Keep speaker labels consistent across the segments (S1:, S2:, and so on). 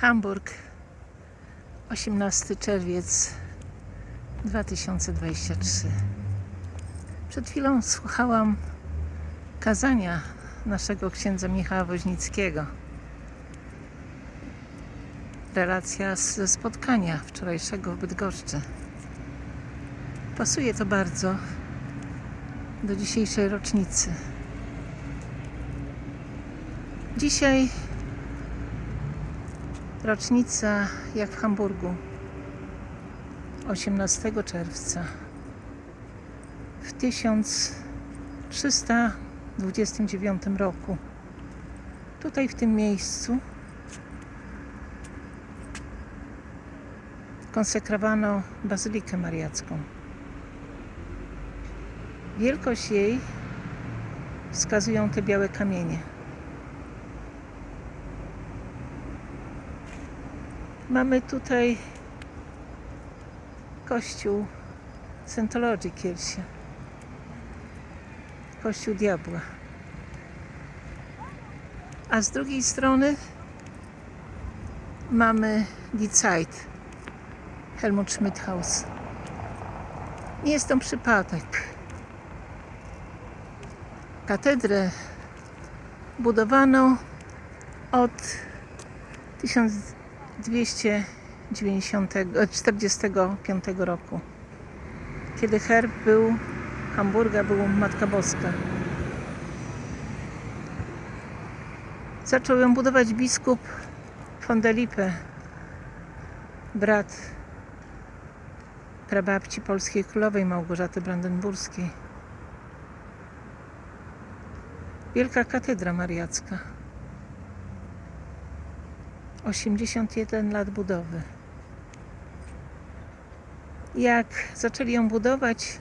S1: Hamburg, 18 czerwiec 2023. Przed chwilą słuchałam kazania naszego księdza Michała Woźnickiego. Relacja ze spotkania wczorajszego w Bydgoszczy. Pasuje to bardzo do dzisiejszej rocznicy. Dzisiaj rocznica jak w Hamburgu 18 czerwca w 1329 roku. Tutaj w tym miejscu konsekrowano bazylikę mariacką. Wielkość jej wskazują te białe kamienie. Mamy tutaj kościół Scientology Kielsie. Kościół diabła. A z drugiej strony mamy Die Zeit Helmut Schmidt Haus. Nie jest to przypadek. Katedrę budowano od 1245 roku, kiedy herb był Hamburga, był Matka Boska. Zaczął ją budować biskup von der Lippe, brat prababci polskiej królowej Małgorzaty Brandenburskiej. Wielka katedra mariacka. 81 lat budowy. Jak zaczęli ją budować,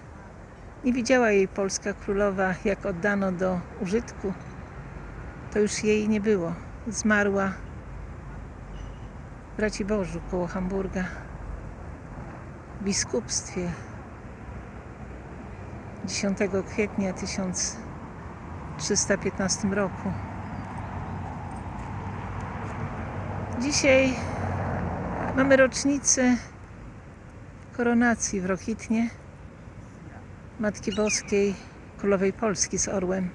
S1: nie widziała jej polska królowa, jak oddano do użytku. To już jej nie było. Zmarła w Bożu koło Hamburga w biskupstwie 10 kwietnia 1315 roku. Dzisiaj mamy rocznicę koronacji w Rochitnie Matki Boskiej Królowej Polski z Orłem.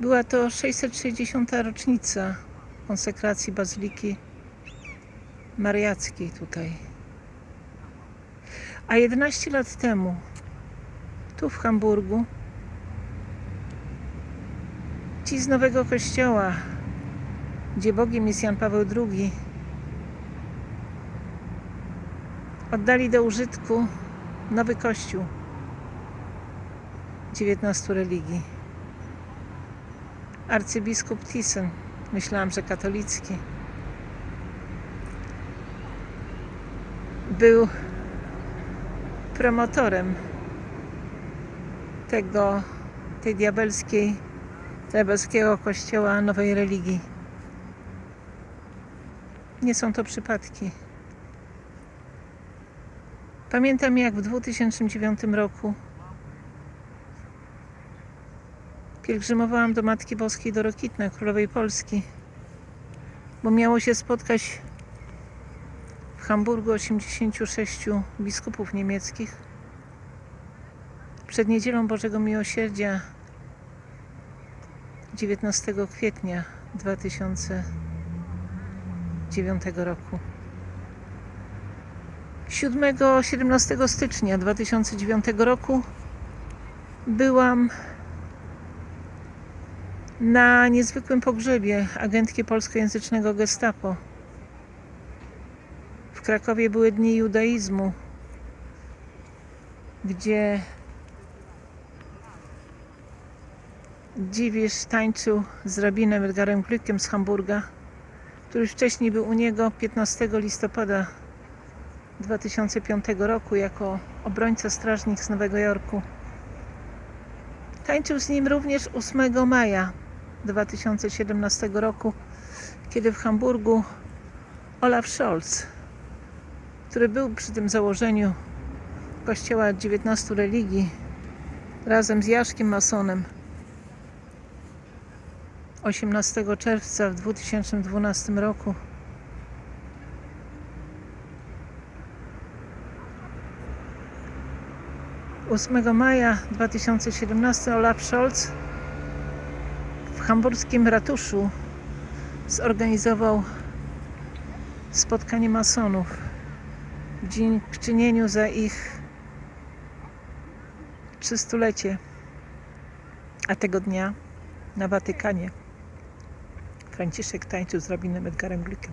S1: Była to 660. rocznica konsekracji Bazyliki Mariackiej tutaj. A 11 lat temu, tu w Hamburgu, ci z Nowego Kościoła, gdzie Bogiem jest Jan Paweł II, oddali do użytku nowy kościół 19 religii. Arcybiskup Thyssen, myślałam, że katolicki, był promotorem tego, tej diabelskiej, diabelskiego kościoła nowej religii. Nie są to przypadki. Pamiętam jak w 2009 roku pielgrzymowałam do Matki Boskiej do Rokitna, Królowej Polski, bo miało się spotkać w Hamburgu 86 biskupów niemieckich przed Niedzielą Bożego Miłosierdzia 19 kwietnia 2009 roku. 7-17 stycznia 2009 roku byłam na niezwykłym pogrzebie agentki polskojęzycznego Gestapo. W Krakowie były dni judaizmu, gdzie Dziwisz tańczył z rabinem Edgarem Glückem z Hamburga, który już wcześniej był u niego 15 listopada 2005 roku jako obrońca strażnik z Nowego Jorku. Tańczył z nim również 8 maja 2017 roku, kiedy w Hamburgu Olaf Scholz, który był przy tym założeniu kościoła 19 religii, razem z Jaszkiem Masonem, 18 czerwca w 2012 roku Ósmego maja 2017 Olaf Scholz w hamburskim ratuszu zorganizował spotkanie masonów w dziękczynieniu za ich trzystulecie. A tego dnia na Watykanie Franciszek tańczył z rabinem Edgarem Glikiem.